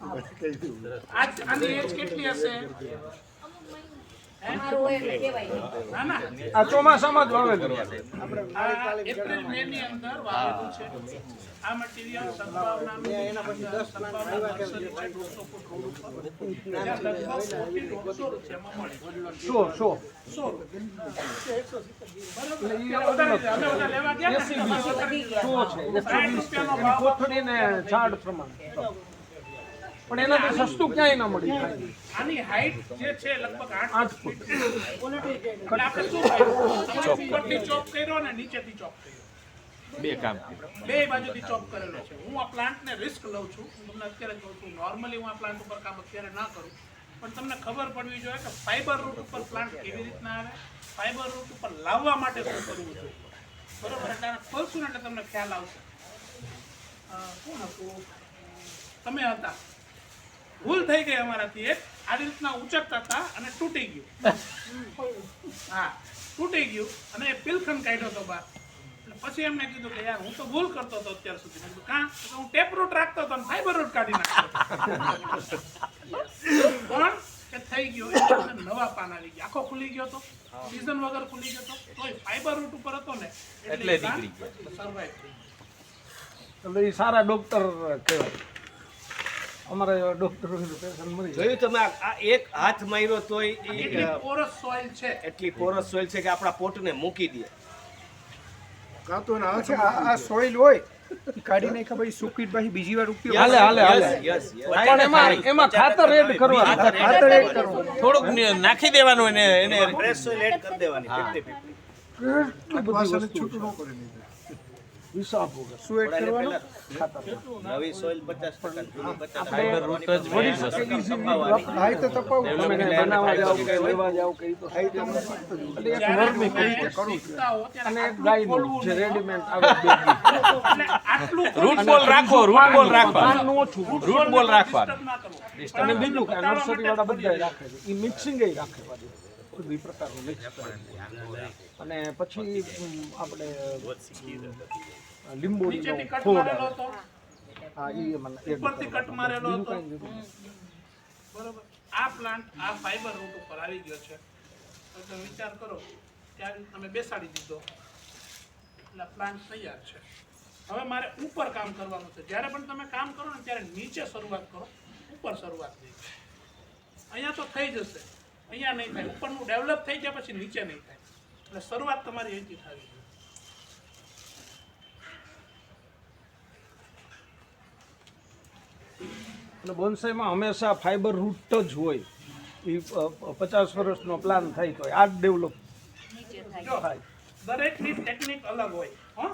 આજ આની એજ કેટલી હશે? આ ચોમાસામાં જ વાવેતર એપ્રિલ મે ની અંદર વાવેલું છે. આ મટીરિયલ સદભાવનાનું અંદર સદભાવના નર્સરી છે. 200 ફૂટ રોડ ઉપર. ત્યાં લગભગ 40 દોઢસો રૂપિયામાં મળે શો શો સો. બરાબર અત્યારે વધારી દીધા. અમે બધા લેવા ગયા ને. એસી એમાં વીસ. વધારી દીધા. શો છે. સાઠ રૂપિયાનો એની ભાવ કોથળી ને ઝાડ પ્રમાણે. પણ એનાથી સસ્તું ક્યાંય ના મળી આની હાઈટ જે છે લગભગ આઠ આઠ ફૂટ. એટલે આપણે શું કર્યું? ઉપરથી ચોપ કર્યો ને નીચેથી ચોપ કર્યો. બે કામ બે બાજુથી ચોપ કરેલો છે. હું આ પ્લાન્ટને રિસ્ક લઉં છું. હું તમને અત્યારે કહું છું નોર્મલી હું આ પ્લાન્ટ ઉપર કામ અત્યારે ના કરું. પણ તમને ખબર પડવી જોઈએ કે ફાઈબર રૂટ ઉપર પ્લાન્ટ કેવી રીતના આવે? ફાઈબર રૂટ ઉપર લાવવા માટે શું કરવું જોઈએ? બરોબર? એટલે ખોલશું ને એટલે તમને ખ્યાલ આવશે. કોણ હતું? તમે હતા. ભૂલ થઈ ગઈ અમારાથી. એક આવી રીતના ઉચકતા હતા અને તૂટી ગયું. હા તૂટી ગયું અને એ પિલખન કાઢ્યો હતો બહાર. પછી એમને કીધું કે યાર હું તો ભૂલ કરતો હતો અત્યાર સુધી. મેં કીધું કાં? હું ટેપ રૂટ રાખતો હતો ફાઈબર રૂટ કાઢી નાખતો પણ કે થઈ ગયો. એટલે નવા પાન આવી ગયા. આખો ખુલી ગયો તો. સીઝન વગર ખુલી ગયો તો. તોય ફાઈબર રૂટ ઉપર હતો ને એટલે નીકળી થઈ ગયો. એટલે એ સારા ડોક્ટર કહેવાય. અમારે ડોક્ટર જાય. તમે આ- એક હાથ માર્યો તોય ઈ, એટલી પોરસ સોઇલ છે? એટલી પોરસ સોઇલ છે કે આપણા પોટને મૂકી દે. પછી આ આ સોઇલ હોય કાઢી નાખ્યા પછી પછી બીજી વાર ઉપયોગ હાલે હાલે હાલે. એમાં એમાં ખાતર એડ કરવાનું. ખાતર એડ કરવું થોડુંક નાખી દેવાનું એને એને ફ્રેશ સોઇલ એડ કરી દેવાની વસ્તુ નવી સોઇલ પચાસ રૂટ બોલ રાખો રૂટ બોલ રાખવા રૂટ બોલ રાખવા. અને બીજું નર્સરી વાળા બધા રાખે છે. એ મિક્સિંગ રાખે બધું પ્રકારનું કરે. અને પછી આપણે નીચેથી ફોડ હા મને ઉપરથી કટ મારેલો હતો. બરોબર. આ પ્લાન્ટ આ ફાઈબર રૂટ ઉપર આવી ગયો છે. તો તમે વિચાર કરો ત્યારે તમે બેસાડી દીધો. એટલે પ્લાન્ટ તૈયાર છે. હવે મારે ઉપર કામ કરવાનું છે. જ્યારે પણ તમે કામ કરો ને ત્યારે નીચે શરૂઆત કરો. ઉપર શરૂઆત નહીં અહીંયા તો થઈ જશે. અહીંયા નહીં થાય. ઉપરનું ડેવલપ થઈ જાય પછી નીચે નહીં થાય. એટલે શરૂઆત તમારી અહીંથી થવી જોઈએ. એટલે બોન્સાઈમાં હંમેશા ફાઈબર રૂટ જ હોય. એ પચાસ વર્ષનો પ્લાન થાય તો આ જ ડેવલપ દરેકની ટેકનિક અલગ હોય. હા?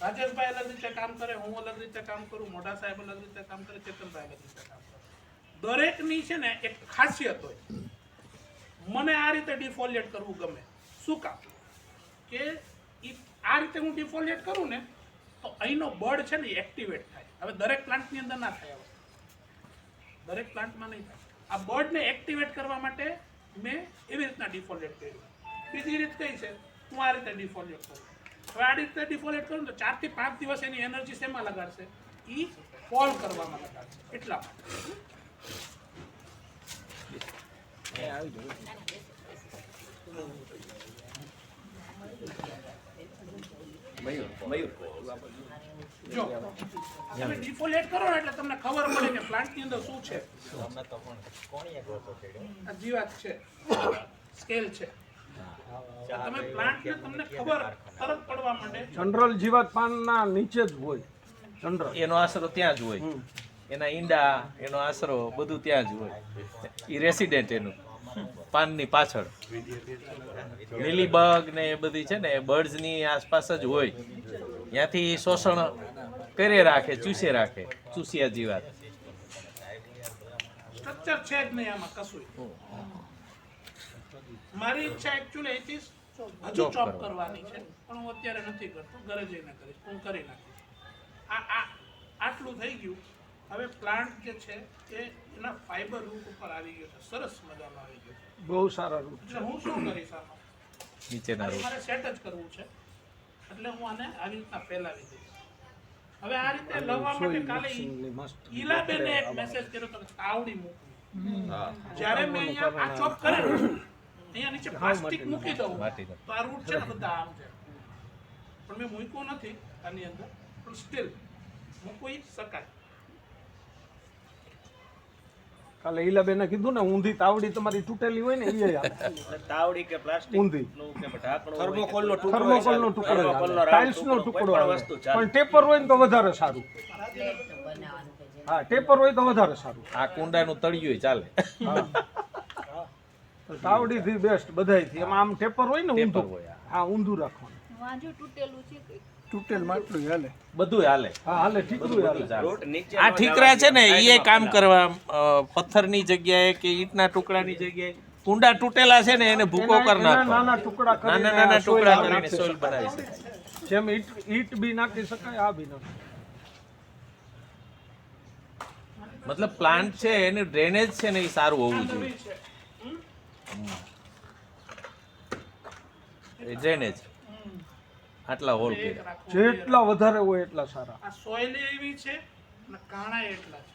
રાજેશભાઈ અલગ રીતે કામ કરે હું અલગ રીતે કામ કરું મોટા સાહેબ અલગ રીતે કામ કરે ચેતનભાઈ અલગ રીતે કામ કરે. દરેકની છે ને એક ખાસિયત હોય. મને આ રીતે ડિફોલિએટ કરવું ગમે. શું કામ? કે આ રીતે હું ડિફોલિએટ કરું ને, તો અહીંનો બળ છે ને એક્ટિવેટ થાય. હવે દરેક પ્લાન્ટની અંદર ના થાય હવે. દરેક પ્લાન્ટમાં નહીં થાય. આ બર્ડને એક્ટિવેટ કરવા માટે મેં એવી રીતના ડિફોલ્ટ કર્યું. બીજી રીત કઈ છે? હું આ રીતે ડિફોલ્ટ કરું. હવે આ રીતે ડિફોલ્ટ કરું તો ચારથી પાંચ દિવસ એની એનર્જી શેમાં લગાડશે? એ ફોલ કરવામાં લગાડશે. એટલા માટે. જો તમે ડિફોલેટ કરો ને એટલે તમને ખબર પડે કે પ્લાન્ટની અંદર શું છે. જીવાત છે. સ્કેલ છે. તમે પ્લાન્ટને તમને ખબર તરત પડવા માંડે. જનરલ જીવાત પાનના નીચે જ હોય. જનરલ. એનો આશરો ત્યાં જ હોય. એના ઈંડા એનો આશરો બધું ત્યાં જ હોય. એ રેસિડેન્ટ એનું. પાનની પાછળ. લીલીબગ ને એ બધી છે ને એ બર્ડ્સની આસપાસ જ હોય. ત્યાંથી શોષણ કરે રાખે ચૂસે રાખે ચૂસિયા જીવાત સ્ટ્રક્ચર છે જ નહીં આમાં કશું મારી ઈચ્છા એકચ્યુઅલી અહીંથી હજુ ચોપ કરવાની છે. પણ હું અત્યારે નથી કરતો ઘરે જઈને કરીશ હું કરી નાખીશ. આ આ આટલું થઈ ગયું. હવે પ્લાન્ટ જે છે એ એના ફાઈબર રૂટ ઉપર આવી ગયો છે. સરસ મજાનો આવી ગયો છે. બહુ સારા રૂટ એટલે હું શું કરીશ આમાં? નીચેના રૂટ મારે સેટ જ કરવું છે. એટલે હું આને આવી રીતના ફેલાવી દઈશ. હવે આ રીતે લવવા માટે કાલે ઈલાબેને એક મેસેજ કર્યો તો તાવડી મૂક જ્યારે મેં અહીંયા આ ચોપ કરેલું અહીંયા નીચે પ્લાસ્ટિક મૂકી દઉં. તો આ રૂટ છે ને બધા આમ છે. પણ મેં મૂક્યું નથી આની અંદર પણ સ્ટીલ મૂકવી શકાય. કાલે ઈલાબેને કીધું ને ઊંધી તાવડી તમારી તૂટેલી હોય ને એ આવે તાવડી કે પ્લાસ્ટિક ઊંધી. થર્મોકોલ નો ઢાંકણું થર્મોકોલ નો ટુકડો ટાઇલ્સ ટાઇલ્સનો ટુકડો, પણ આવે વસ્તુ ચાલે. પણ ટેપર હોય ને તો વધારે સારું. હા ટેપર હોય તો વધારે સારું. આ કુંડાનું તળિયું ચાલે. તાવડી તાવડીથી બેસ્ટ બધાયથી. એમાં આમ ટેપર હોય ને ઊંધું. હોય, હા ઊંધું રાખવાનું. વાંજુ તૂટેલું છે તૂટેલ માટલું હાલે. બધું હાલે. હા હાલે ઠીકરું હાલે. ચાલે. રોટ નીચે આ ઠીકરા છે ને એ કામ કરવા પથ્થરની જગ્યાએ કે ઈંટના ટુકડાની જગ્યાએ કુંડા તૂટેલા છે ને એને ભૂકો કરી નાખો નાના ટુકડા કરીને નાના નાના ટુકડા કરીને સોલ બનાવી શકાય. જેમ ઈટ ઈટ બી નાખી શકાય આ બી નાખી મતલબ પ્લાન્ટ છે એનું ડ્રેનેજ છે ને એ સારું હોવું જોઈએ. ડ્રેનેજ આટલા હોલ કર્યા જેટલા વધારે હોય એટલા સારા. આ સોઇલ એવી છે અને કાણા એટલા છે.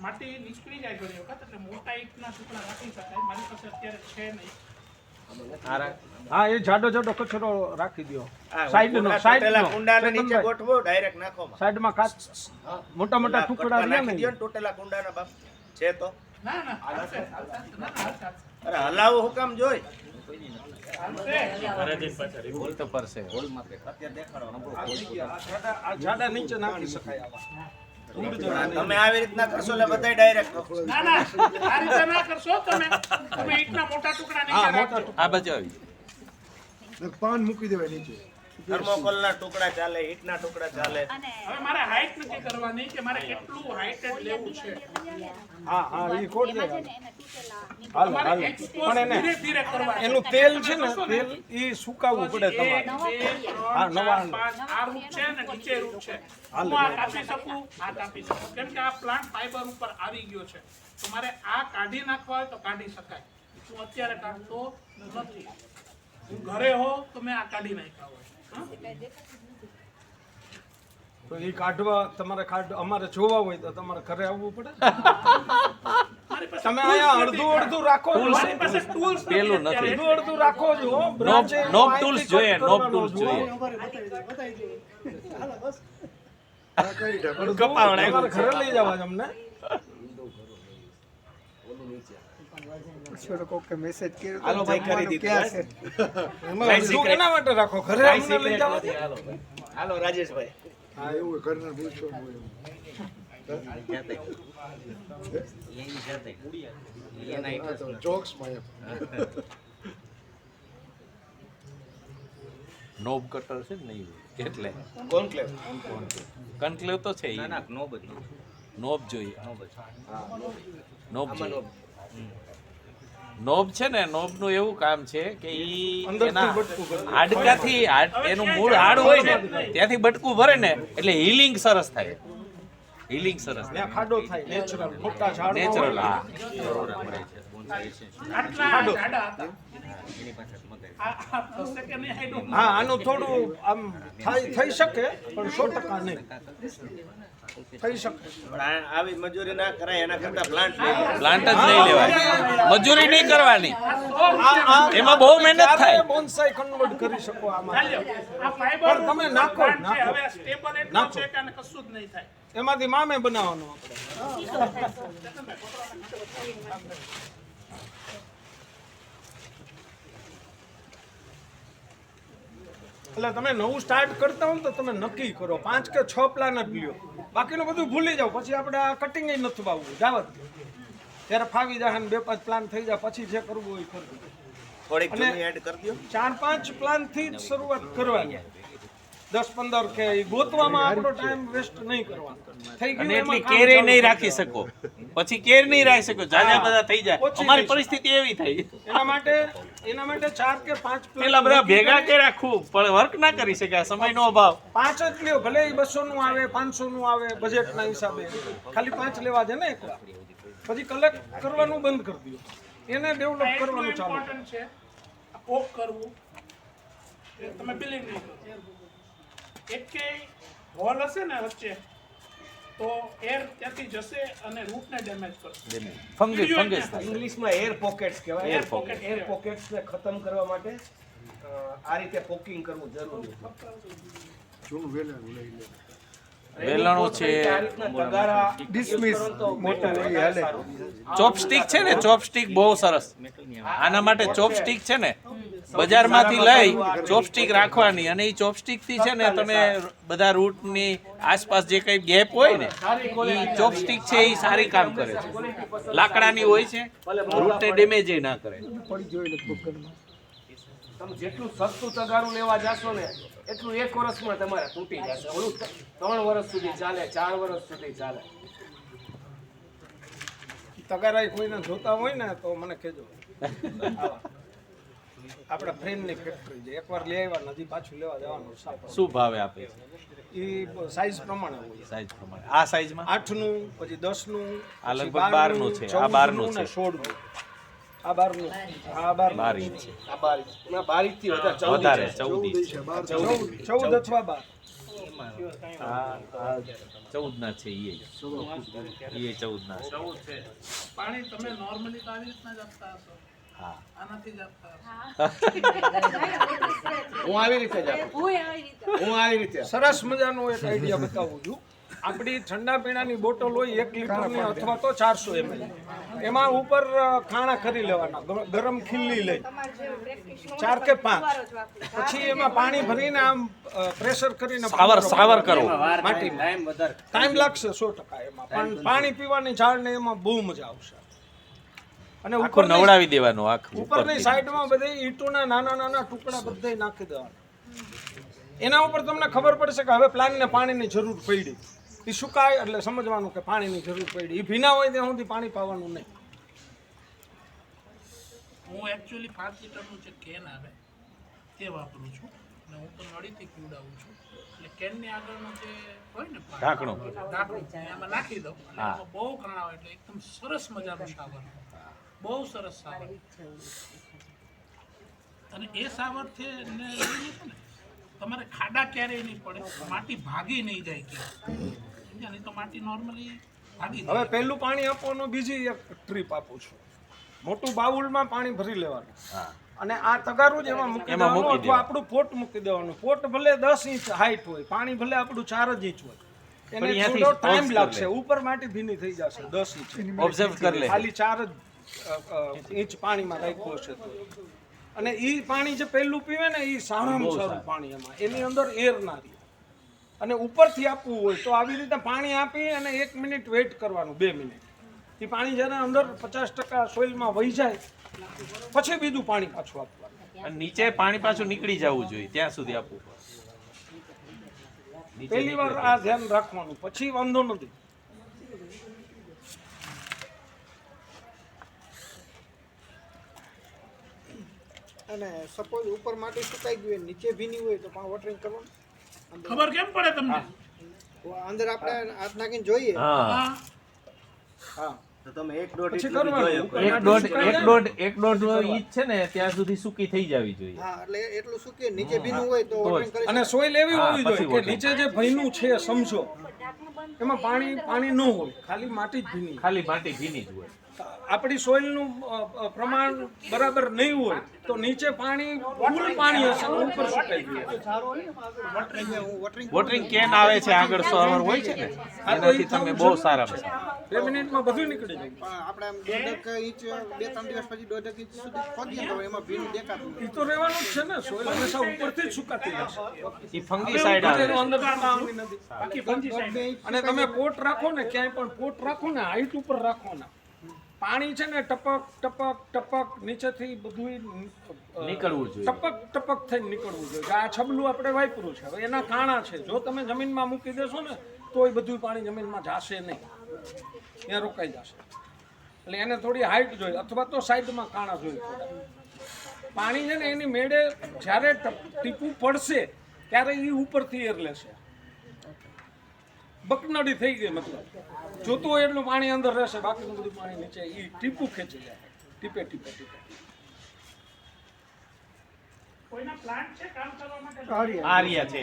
માટી નીકળી જાય ઘણી વખત એટલે મોટા ઈંટના ટુકડા રાખી શકાય. મારી પાસે અત્યારે છે નહીં. હા એ જાડો જાડો કચરો રાખી દો સાઈડ નો કુંડા પેલા કુંડાના નીચે ગોઠવો ડાયરેક્ટ નાખો માં. સાઈડમાં કાચ. મોટા મોટા ટુકડા રાખી દો ટોટેલા કુંડાના બાપ. છે તો? ના ના. અરે હલાવો હું કામ જોઈ. હોલ તો પરસે અત્યારે દેખાડો જાડા- નીચે નાખી શકાય આવા ઊંડ જણા નહીં. તમે આવી રીતના કરશો એટલે બધાય ડાયરેક્ટ ના ના આ રીતે ના કરશો તમે. તમે ઈંટના મોટા ટુકડા નહીં હા આ બચાવી આવી પાન મૂકી દેવાય નીચે. થર્મોકોલના ટુકડા ચાલે ઈંટના ટુકડા ચાલે. હવે મારે હાઈટ નક્કી કરવાની કે મારે કેટલું હાઇટ લેવું છે? હા હા ઈ કોડ દે હાલ હાલ. પણ એને ધીરે ધીરે કરવા એનું તેલ છે ને તેલ ઈ સુકાવવું પડે તમારે. હા, નવા. આ રૂપ છે ને નીચે રૂપ છે. હું આ કાપી શકું? આ કાપી શકું. કેમ કે આ પ્લાન્ટ ફાઈબર ઉપર આવી ગયો છે. તો મારે આ કાઢી નાખવા હોય તો કાઢી શકાય. હું અત્યારે કાઢતો નથી. હું ઘરે હો તો મેં આ કાઢી નાખ્યા હોય? તો એ કાઢવા તમારે કાઢ અમારે જોવા હોય તો તમારે ઘરે આવવું પડે. તમે અહીંયા અડધું અડધું રાખો મારી પાસે tools પેલું નથી. અડધું અડધું રાખો છો હો. નોબ branch એ નોબ ટૂલ્સ જોઈએ નોબ કરવાનો ટૂલ્સ જુઓ. જોઈએ અડધું ઘરે લઈ જવા છે કોકે મેસેજ કર્યો હાલો ભાઈ, ખરીદી દીધું, ક્યાં છે? એમાં અડધું માટે રાખો? ઘરે અમને લઈ જવા હાલો રાજેશભાઈ. હા એવું ઘરના. નોબ કટર છે ને નહીં? એટલે. કોન્ક્લેવ. કન્ક્લેવ તો છે ઈ. ના નોબ નોબ જોઈએ. નોબ જોઈએ. નોબ. નોબ છે ને નોબનું એવું કામ છે કે ઈ એના હાડકાથી એનું મૂળ હાડ હોય ને ત્યાંથી બટકું ભરે ને એટલે હીલિંગ સરસ થાય. હીલિંગ સરસ થાય. ખાડો થાય નેચરલ મોટા ઝાડ નેચરલ હા. હા આનું થોડું આમ થઈ શકે પણ સો ટકા નહીં. થઈ શકે આવી મજૂરી ના કરાય એના કરતા પ્લાન્ટ લઈ પ્લાન્ટ જ નહીં લેવાય મજૂરી નહીં કરવાની આ સો રૂપિયા એમાં બહુ મહેનત થાય બોન્સાઈ કન્વર્ટ કરી શકો આમાં ચાલ્યો. આ fiber પણ તમે નાખો, નાખો. હવે stable એટલો નાખો. છે કે કશું જ નહીં થાય એમાંથી મામે બનાવવાનું આપણે એટલે તમે નવું સ્ટાર્ટ કરતા હો તો તમે નક્કી કરો પાંચ કે છ પ્લાન જ લ્યો બાકીનું બધું ભૂલી જાવ પછી આપણે આ કટિંગ નથી વાવવું. જાવત ત્યારે ફાવી જાય બે પાંચ પ્લાન થઈ જાય. પછી જે કરવું હોય કરવું થોડીક એડ કરી દો. ચાર પાંચ પ્લાનથી જ શરૂઆત કરવાની. દસ પંદર કે ગોતવામાં આપણો ટાઈમ વેસ્ટ નહીં કરવાનો. થઈ ગયું એટલી કેરે નહીં રાખી શકો. પછી કેર નહીં રાખી શકો. જાજા બધા થઈ જાય. અમારી પરિસ્થિતિ એવી થઈ એના માટે એના માટે ચાર કે પાંચ પેલા બધા ભેગા કરી, કે રાખવું પણ વર્ક ના કરી શક્યા સમયનો અભાવ. પાંચ જ લ્યો ભલે એ બસો નું આવે પાંચસો નું આવે બજેટના હિસાબે. ખાલી પાંચ લેવા છે ને એકલા. પછી કલેક્ટ કરવાનું બંધ કરી દો એને ડેવલપ કરવાનું ચાલુ છે આ કરવું તમે બિલિંગ નહીં કરો. કે હોલ હશે ને વચ્ચે તો એર ત્યાંથી જશે અને રૂટને ડેમેજ કરશે. ફંગસ ફંગસ ઇંગ્લિશમાં એર પોકેટ્સ કહેવાય. એર પોકેટ એર પોકેટ્સને ખતમ કરવા માટે આ રીતે પોકિંગ કરવું જરૂરી વેલણો છે. ડિસમિસ મોટા લઈ હાલે. ચોપસ્ટિક છે ને? ચોપસ્ટિક બહુ સરસ. આના માટે ચોપસ્ટિક છે ને? બજારમાંથી લઈ ચોપસ્ટિક રાખવાની. અને એ ચોપસ્ટિકથી છે ને તમે બધા રૂટની આસપાસ જે કઈ ગેપ હોય ને એ ચોપસ્ટિક છે એ સારી કામ કરે છે. લાકડાની હોય છે રૂટને ડેમેજ ના કરે. તમે જેટલું સસ્તું તગારું લેવા જાશો ને એટલું એક વર્ષમાં તમારે તૂટી જશે. ઓલું ત્રણ વર્ષ સુધી ચાલે ચાર વર્ષ સુધી ચાલે. તગારા કોઈને જોતા હોય ને તો મને કહેજો. આપણા ફ્રેમની ફેક્ટરી છે. એકવાર લઈ આવ્યા નથી પાછું લેવા જવાનું સાપ શું ભાવે આપે છે? એ સાઈઝ પ્રમાણે હોય. સાઈઝ પ્રમાણે. આ સાઈઝમાં આઠનું પછી દસનું આ પછી લગભગ બારનું છે, આ બારનું છે. સોળનું. આ બારનું. આ બાર બાર ઇંચ છે. આ બાર ઇંચ. ના, બાર ઇંચથી વધારે. ચૌદ ઇંચ. ચૌદ ચૌદ ચૌદ અથવા બાર. આ આ ચૌદ ના છે એ. એ ચૌદ ના છે. પાણી તમે નોર્મલી આવી રીતના જ આપતા હશો. હા. આવી રીતે હું આવી રીતે. હું આવી રીતે સરસ મજાનો એક આઈડિયા બતાવું છું. આપણી ઠંડા પીણાની બોટલ હોય એક લીટરની અથવા તો ચારસો એમએલ એમાં ઉપર ખાણા ખરી લેવાના. ગરમ ખીલ્લી લઈ. ચાર કે પાંચ. પછી એમાં પાણી ભરીને આમ પ્રેશર કરીને સાવર સાવર કરો. માટીમાં. ટાઈમ લાગશે સો ટકા એમાં. પણ પાણી પીવાની ઝાડ ને એમાં બહુ મજા આવશે. અને ઉપર નવડાવી દેવાનું આખું ઉપરની સાઈડમાં બધે ઈટોના નાના નાના ટુકડા બધા નાખી દેવાના. એના ઉપર તમને ખબર પડશે કે હવે પ્લાનને પાણીની જરૂર પડી. એ સુકાય એટલે સમજવાનું કે પાણીની જરૂર પડી. એ ભીના હોય ત્યાં સુધી પાણી પાવાનું નહીં. હું એકચ્યુઅલી પાંચ લીટરનું જે કેન આવે તે વાપરું છું. અને હું તો નળીથી પીવડાવું છું. એટલે કેનની આગળનું જે હોય ને ઢાંકણું. ઢાંકણું એમાં નાખી દઉં. બહુ ઘણા હોય એટલે એકદમ સરસ મજાનું સાવર બહુ સરસ સાવર. અને એ સાવરથી ને છે ને તમારે ખાડા ક્યારેય નહીં પડે માટી ભાગી નહીં જાય સમજ્યા? નહીં તો માટી નોર્મલી ભાગી હવે પહેલું પાણી આપવાનું બીજી એક ટ્રીપ આપું છું. મોટું બાઉલમાં પાણી ભરી લેવાનું. અને આ તગારું જ એમાં મૂકી દેવાનું અથવા આપણું પોટ મૂકી દેવાનું. પોટ ભલે દસ ઇંચ હાઈટ હોય પાણી ભલે આપણું ચાર જ ઇંચ હોય. એને થોડો ટાઈમ લાગશે. ઉપર માટી ભીની થઈ જશે દસ ઇંચ. ઓબ્ઝર્વ કરી લે. ખાલી ચાર જ ઇંચ પાણીમાં રાખ્યો છે તો. અને એ પાણી જે પહેલું પીવે ને એ સારામાં સારું પાણી એમાં. એની અંદર એર ના રહે. અને ઉપરથી આપવું હોય તો આવી રીતે પાણી આપી અને એક મિનિટ વેઇટ કરવાનું બે મિનિટ. એ પાણી જ્યારે અંદર પચાસ ટકા સોઇલમાં વહી જાય પછી બીજું પાણી પાછું આપવાનું. અને નીચે પાણી પાછું નીકળી જવું જોઈએ ત્યાં સુધી આપવું પહેલી વાર આ ધ્યાન રાખવાનું પછી વાંધો નથી. અને સપોઝ ઉપર માટી સુકાઈ ગયું નીચે ભીની હોય તો પણ વોટરિંગ કરવાનું? ખબર કેમ પડે તમને? અંદર આપણે હાથ નાખીને જોઈએ. હા. હા. એક દોઢ. એક દોઢ એક દોઢ છે ને ત્યાં સુધી સૂકી થઈ જવી જોઈએ. હા એટલે એટલું સૂકે નીચે ભીનું હોય તો અને સોઇલ એવી હોવી જોઈએ કે નીચે જે ભીનું છે સમજો એમાં પાણી પાણી ન હોય ખાલી માટી જ ભીની. ખાલી માટી ભીની જ હોય. આપણી સોઇલનું પ્રમાણ બરાબર નહીં હોય તો નીચે પાણી ફૂલ પાણી હશે ઉપર સુકાઈ ગયું. વોટરિંગ વોટરિંગ કેન આવે છે આગળ સર્વર હોય છે ને? એનાથી તમે બહુ સારા બસ બે મિનિટમાં બધું નીકળી જાય. આપણે આમ દોઢેક ઇંચ બે ત્રણ દિવસ પછી દોઢેક ઇંચ સુધી ખોદીએ તો એમાં ભીનું દેખાતું એ તો રહેવાનું જ છે ને સોઇલ હંમેશા ઉપરથી જ સુકાતી રહેશે એ ફંગી સાઈડ આવે અંદર બાકી ફંગી સાઈડ અને તમે પોટ રાખો ને ક્યાંય પણ પોટ રાખો ને હાઈટ ઉપર રાખો ને. પાણી છે ને ટપક ટપક ટપક નીચેથી બધું નીકળવું જોઈએ. ટપક ટપક થઈને નીકળવું જોઈએ. કે આ છબલું આપણે વાપર્યું છે. હવે એના કાણા છે. જો તમે જમીનમાં મૂકી દેશો ને તો એ બધું પાણી જમીનમાં જાશે નહીં. ત્યાં રોકાઈ જશે. એટલે એને થોડી હાઈટ જોઈએ. અથવા તો સાઈડમાં કાણા જોઈએ પાણી છે ને એની મેળે જ્યારે ટપ- ટીપું પડશે ત્યારે એ ઉપરથી એર લેશે. બકનડી થઈ ગઈ મતલબ. જોતું હોય એટલું પાણી અંદર રહેશે બાકીનું બધું પાણી નીચે એ ટીપું ખેંચી જાય. ટીપે ટીપે ટીપે. કોઈના પ્લાન્ટ છે કામ કરવા માટે? સારી આર્યા છે.